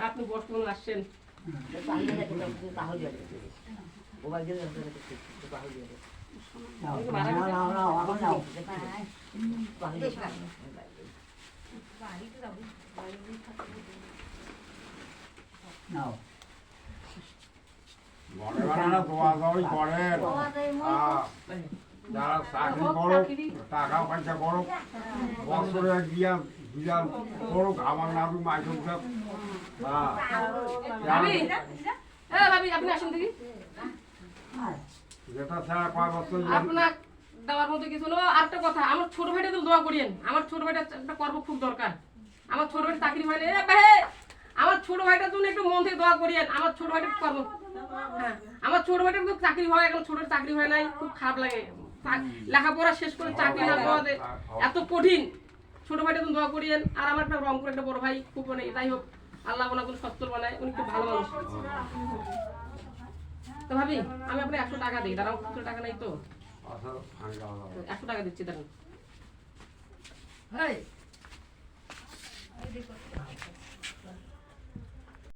আপনি বসবেন আসছেন ঘরে বানানো দোয়া দই করেন। যারা চাকরি করুক টাকা পয়সা করুক বছরে গিয়া গিয়া করুক আমার নামে মাইসুম সাহেব। যেটা ছাড়া কয় বছর আপনার দেওয়ার মতো কিছু হলো আরেকটা কথা আমার ছোট ভাইটা তো দোয়া করিয়েন। আমার ছোট ভাইটা একটা কর্ম খুব দরকার। আমার ছোট ভাইটা চাকরি হয় না। আমার ছোট ভাইটার জন্য একটু মন থেকে দোয়া করিয়েন। আমার ছোট ভাইটা কর্ম হ্যাঁ। ছোট ভাইটার তো চাকরি হয় এখন ছোট চাকরি হয় নাই, খুব খারাপ লাগে। লেখাপড়া শেষ করে চাকরি না পাওয়া এত কঠিন। ছোট ভাইটা তো দোয়া করিয়েন। আর আমার একটা রংপুর একটা বড় ভাই, খুব মানে যাই হোক, আল্লাহ ওনাকে সত্তর বানায়, উনি খুব ভালো মানুষ। তো ভাবি, আমি আপনার একশো টাকা দিই। দাঁড়াও খুচরো টাকা নাই তো। একশো টাকা দিচ্ছি দেখুন